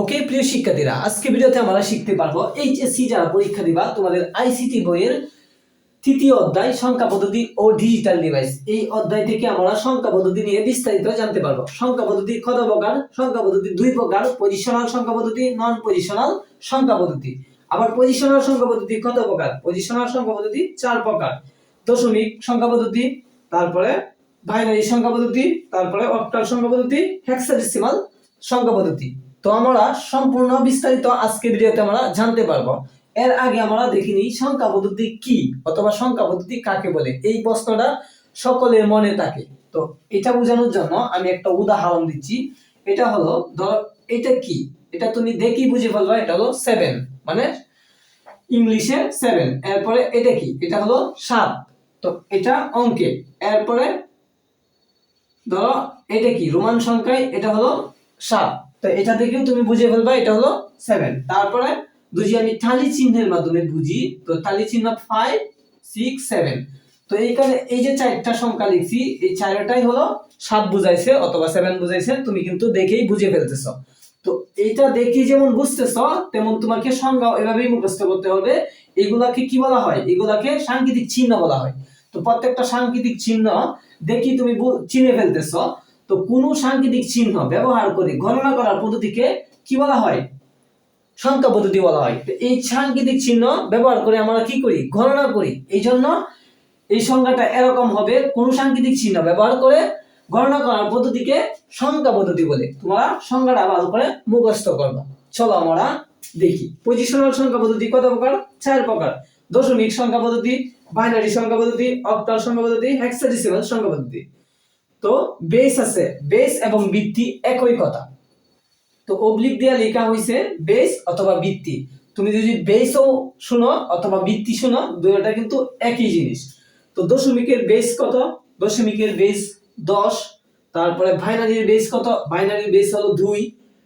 ওকে, প্রিয় শিক্ষার্থীরা, আজকে ভিডিওতে আমরা শিখতে পারব এইচএসসি যারা পরীক্ষা দিবা, তোমাদের আইসিটি বইয়ের তৃতীয় অধ্যায় সংখ্যা পদ্ধতি ও ডিজিটাল ডিভাইস। এই অধ্যায় থেকে আমরা সংখ্যা পদ্ধতি নিয়ে বিস্তারিত জানতে পারব। সংখ্যা পদ্ধতি কত প্রকার? সংখ্যা পদ্ধতি দুই প্রকার পজিশনাল সংখ্যা পদ্ধতি নন পজিশনাল সংখ্যা পদ্ধতি। আবার পজিশনাল সংখ্যা পদ্ধতি কত প্রকার? পজিশনাল সংখ্যা পদ্ধতি চার প্রকার। দশমিক সংখ্যা পদ্ধতি, তারপরে বাইনারি সংখ্যা পদ্ধতি, তারপরে অক্টাল সংখ্যা পদ্ধতি হেক্সাডেসিমাল সংখ্যা পদ্ধতি। তো আমরা সম্পূর্ণ বিস্তারিত আজকে ভিডিওতে আমরা জানতে পারব। এর আগে আমরা দেখিনি সংখ্যা পদ্ধতি কি অথবা সংখ্যা পদ্ধতি কাকে বলে? এই প্রশ্নটা সকলের মনে থাকে। তো এটা বোঝানোর জন্য আমি একটা উদাহরণ দিচ্ছি। এটা হলো, ধর, এটা কি? এটা তুমি দেখি বুঝে ফেলবা, এটা হলো সেভেন মানে ইংলিশে সেভেন এরপরে এটা কি? এটা হলো সাত। তো এটা অঙ্কে। এরপরে ধরো, এটা কি? রোমান সংখ্যায় এটা হলো সাত। তো এটা দেখেও তুমি বুঝে ফেলবা, এটা হলো সেভেন তারপরে যদি আমি টালি চিহ্নের মাধ্যমে বুঝি, তো টালি চিহ্ন ফাইভ সিক্স সেভেন তো এইখানে এই যে চারটা সংখ্যা লিখছি, এই চারটাই হলো সাত বুঝাইছে অথবা সেভেন বুঝাইছে, তুমি কিন্তু দেখেই বুঝে ফেলতেছ। তো এইটা দেখে যেমন বুঝতেছ, তেমন তোমাকে সংজ্ঞা এভাবেই মুখস্থ করতে হবে। এগুলাকে কি বলা হয়? এগুলাকে সাংকেতিক চিহ্ন বলা হয়। তো প্রত্যেকটা সাংকেতিক চিহ্ন দেখি তুমি চিনে ফেলতেছ। তো কোন সাংকেতিক চিহ্ন ব্যবহার করে গণনা করার পদ্ধতিকে কি বলা হয়? সংখ্যা পদ্ধতি বলা হয়। তো এই সাংকেতিক চিহ্ন ব্যবহার করে আমরা কি করি? গণনা করি। এই জন্য এই সংখ্যাটা এরকম হবে, কোন সাংকেতিক চিহ্ন ব্যবহার করে গণনা করার পদ্ধতিকে সংখ্যা পদ্ধতি বলে। তোমরা সংখ্যাটা ভালো করে মুখস্থ করবা। চলো আমরা দেখি। পজিশনাল সংখ্যা পদ্ধতি কত প্রকার? চার প্রকার। দশমিক সংখ্যা পদ্ধতি বাইনারি সংখ্যা পদ্ধতি অক্টাল সংখ্যা পদ্ধতি হেক্সাডেসিমাল সংখ্যা পদ্ধতি। তো বেস আছে। বেস এবং ভিত্তি একই কথা। তো অবলিক দিয়া লেখা হয়েছে বেস অথবা ভিত্তি। তুমি যদি বেসও শুনো অথবা ভিত্তি শুনো দুটোটা কিন্তু একই জিনিস। তো দশমিকের বেস কত? দশমিকের বেস দশ। তারপরে বাইনারির বেস কত? বাইনারির বেস হলো দুই।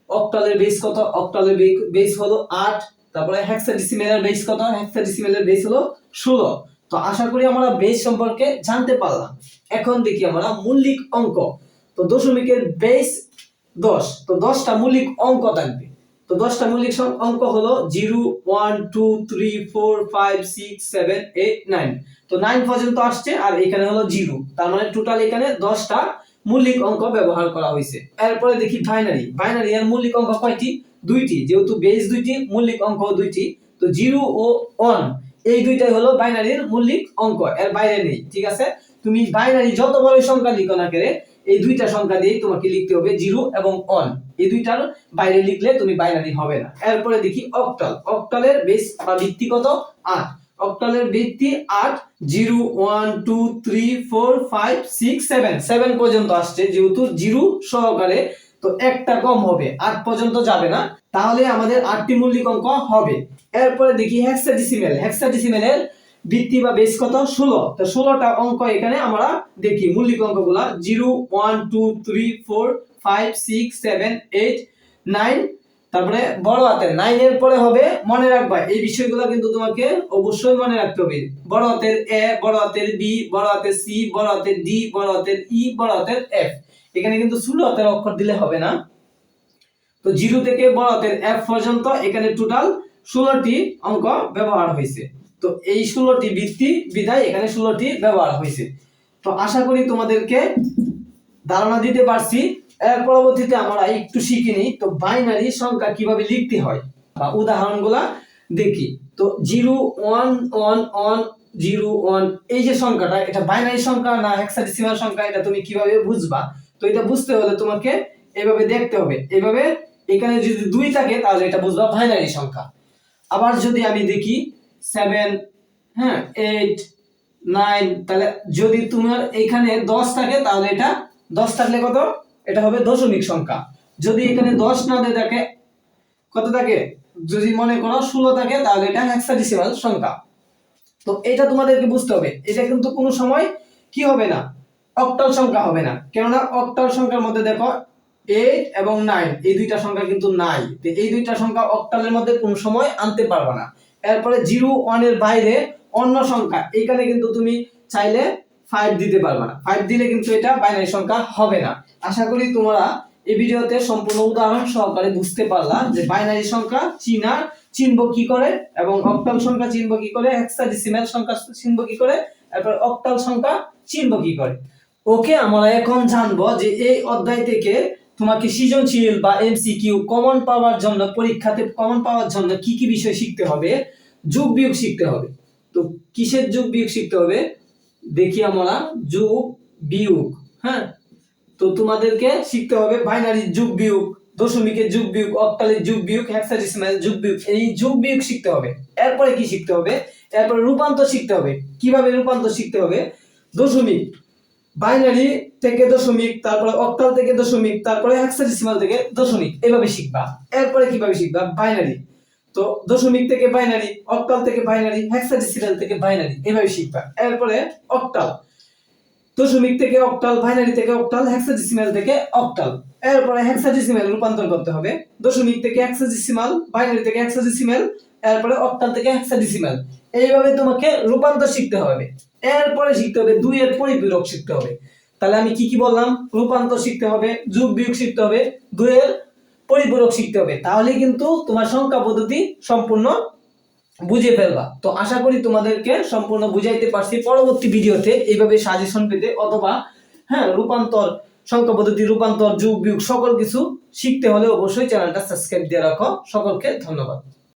অক্টালের বেস কত? অক্টালের বেস হলো আট। তারপরে হেক্সাডেসিমেলের বেস কত? হেক্সাডেসিমেলের বেস হলো ষোলো। তো আশা করি আমরা বেস সম্পর্কে জানতে পারলাম। এখন দেখি আমরা মৌলিক অঙ্ক। তো দশমিকের বেস দশ। তো দশটা মৌলিক অঙ্ক থাকবে। তো দশটা মৌলিক অঙ্ক হলো zero, one, two, three, four, five, six, seven, eight, nine. তো নাইন পর্যন্ত আসছে আর এখানে হলো জিরো। তার মানে টোটাল এখানে দশটা মৌলিক অঙ্ক ব্যবহার করা হয়েছে। এরপরে দেখি বাইনারি বাইনারি এর মৌলিক অঙ্ক কয়টি? দুইটি। যেহেতু বেস দুইটি, মৌলিক অঙ্ক দুইটি। তো জিরো ও ওয়ান এই দুইটাই হলো বাইনারির মৌলিক অঙ্ক, এর বাইরে নেই, ঠিক আছে? তুমি বাইনারি যত বড় সংখ্যা লিখো না কেন, এই দুইটা সংখ্যা দিয়েই তোমাকে লিখতে হবে জিরো এবং অন। এই দুইটার বাইরে লিখলে তুমি বাইনারি হবে না। এরপরে দেখি অক্টাল। অক্টালের বেস বা ভিত্তি কত? আট। অক্টালের ভিত্তি আট, zero, one, two, three, four, five, six, seven. Seven পর্যন্ত আসছে, যেহেতু জিরো সহকারে তো একটা কম হবে, আট পর্যন্ত যাবে না। তাহলে আমাদের আটটি মৌলিক অঙ্ক হবে। এরপরে দেখি হেক্সাডেসিমেল হেক্সাডেসিমেলের ভিত্তি বা বেস কত? ষোলো। তো ষোলোটা অঙ্ক এখানে আমরা দেখি। মৌলিক অঙ্কগুলা zero one two three four five six seven eight nine তারপরে বড় হাতের নাইন এর পরে হবে মনে রাখবা, এই বিষয়গুলো কিন্তু তোমাকে অবশ্যই মনে রাখতে হবে। বড় হাতের এ বড় হাতের বি বড় হাতের সি বড় হাতের ডি বড় হাতের ই বড় হাতের এফ এখানে কিন্তু ষোলো হাতের অক্ষর দিলে হবে না। তো জিরো থেকে বড় হাতের এফ পর্যন্ত এখানে টোটাল ষোলোটি অঙ্ক ব্যবহার হয়েছে। তো এই ষোলোটি ভিত্তি বিধায় এখানে ষোলোটি ব্যবহার হয়েছে। তো আশা করি তোমাদেরকে ধারণা দিতে পারছি। এর পরবর্তীতে আমরা একটু শিখিনি তো বাইনারি সংখ্যা কীভাবে লিখতে হয় বা উদাহরণগুলা দেখি। তো zero, one one one, zero, one, এই যে সংখ্যাটা, এটা বাইনারি সংখ্যা না হেক্সাডেসিমাল সংখ্যা, এটা তুমি কীভাবে বুঝবা? তো এটা বুঝতে হলে তোমাকে এভাবে দেখতে হবে। এভাবে এখানে যদি দুই থাকে, তাহলে এটা বুঝবা বাইনারি সংখ্যা। আবার যদি আমি দেখি সেভেন হ্যাঁ এইট নাইন তাহলে যদি তোমার এখানে দশ থাকে, তাহলে এটা দশ থাকলে কত? এটা হবে দশমিক সংখ্যা। যদি এখানে দশ না দিয়ে থাকে, কত থাকে? যদি মনে করো ষোলো থাকে, তাহলে এটা হেক্সাডেসিমাল সংখ্যা। তো এটা তোমাদেরকে বুঝতে হবে। এটা কিন্তু কোনো সময় কি হবে না? অক্টাল সংখ্যা হবে না। কেননা অক্টাল সংখ্যার মধ্যে দেখো এইট এবং নাইন এই দুইটা সংখ্যা কিন্তু নাই। এই দুইটা সংখ্যা অক্টালের মধ্যে কোন সময় আনতে পারবে না। এরপরে জিরো ওয়ানের বাইরে অন্য সংখ্যা, এইখানে কিন্তু তুমি চাইলে ফাইভ দিতে পারবে না। ফাইভ দিলে কিন্তু এটা বাইনারি সংখ্যা হবে না। আশা করি তোমরা এই ভিডিওতে সম্পূর্ণ উদাহরণ সহকারে বুঝতে পারলাম যে বাইনারি সংখ্যা চিনা চিনব কি করে এবং অক্টাল সংখ্যা চিনব কি করে হেক্সাডেসিমাল সংখ্যা চিনব কি করে, এরপর অক্টাল সংখ্যা চিনব কি করে। ওকে আমরা এখন জানব যে এই অধ্যায় থেকে তোমাকে সৃজনশীল বা এমসিকিউ কমন পাওয়ার জন্য পরীক্ষাতে কমন পাওয়ার জন্য কি কি বিষয় শিখতে হবে, যোগ বিয়োগ শিখতে হবে। তো কিসের যোগ বিয়োগ শিখতে হবে? দেখি আমরা, যোগ বিয়োগ হ্যাঁ? তো তোমাদেরকে শিখতে হবে বাইনারি যোগ বিয়োগ, দশমিকের যোগ বিয়োগ, অক্টালের যোগ বিয়োগ হেক্সাডেসিমাল যোগ বিয়োগ, এই যোগ বিয়োগ শিখতে হবে। এরপরে কি শিখতে হবে? এরপরে রূপান্তর শিখতে হবে। কীভাবে রূপান্তর শিখতে হবে? দশমিক বাইনারি থেকে দশমিক, তারপরে অক্টাল থেকে দশমিক, তারপরে হেক্সাডেসিমাল থেকে দশমিক, এভাবে শিখবা। এরপরে কীভাবে শিখবা? বাইনারি তো দশমিক থেকে বাইনারি অক্টাল থেকে বাইনারি হেক্সাডেসিমাল থেকে বাইনারি এভাবে শিখবা। এরপরে অক্টাল দশমিক থেকে অক্টাল বাইনারি থেকে অক্টাল হেক্সাডেসিমাল থেকে অক্টাল এরপরে হেক্সাডেসিমাল রূপান্তর করতে হবে। দশমিক থেকে হেক্সাডেসিমাল বাইনারি থেকে হেক্সাডেসিমাল এরপরে অক্টাল থেকে হেক্সাডেসিমাল এইভাবে তোমাকে রূপান্তর শিখতে হবে। এরপরে শিখতে হবে দুই এর পরিপূরক শিখতে হবে। তাহলে আমি কি কি বললাম? রূপান্তর শিখতে হবে, যোগ বিয়োগ শিখতে হবে দুই এর পরিপূরক শিখতে হবে। তাহলে কিন্তু তোমার সংখ্যা পদ্ধতি সম্পূর্ণ বুঝে ফেলবা। তো আশা করি তোমাদেরকে সম্পূর্ণ বুঝাইতে পারছি। পরবর্তী ভিডিওতে এইভাবে সাজেশন পেতে অথবা হ্যাঁ রূপান্তর, সংখ্যা পদ্ধতি, রূপান্তর, যুগ বিয়োগ সকল কিছু শিখতে হলে অবশ্যই চ্যানেলটা সাবস্ক্রাইব দিয়ে রাখো। সকলকে ধন্যবাদ।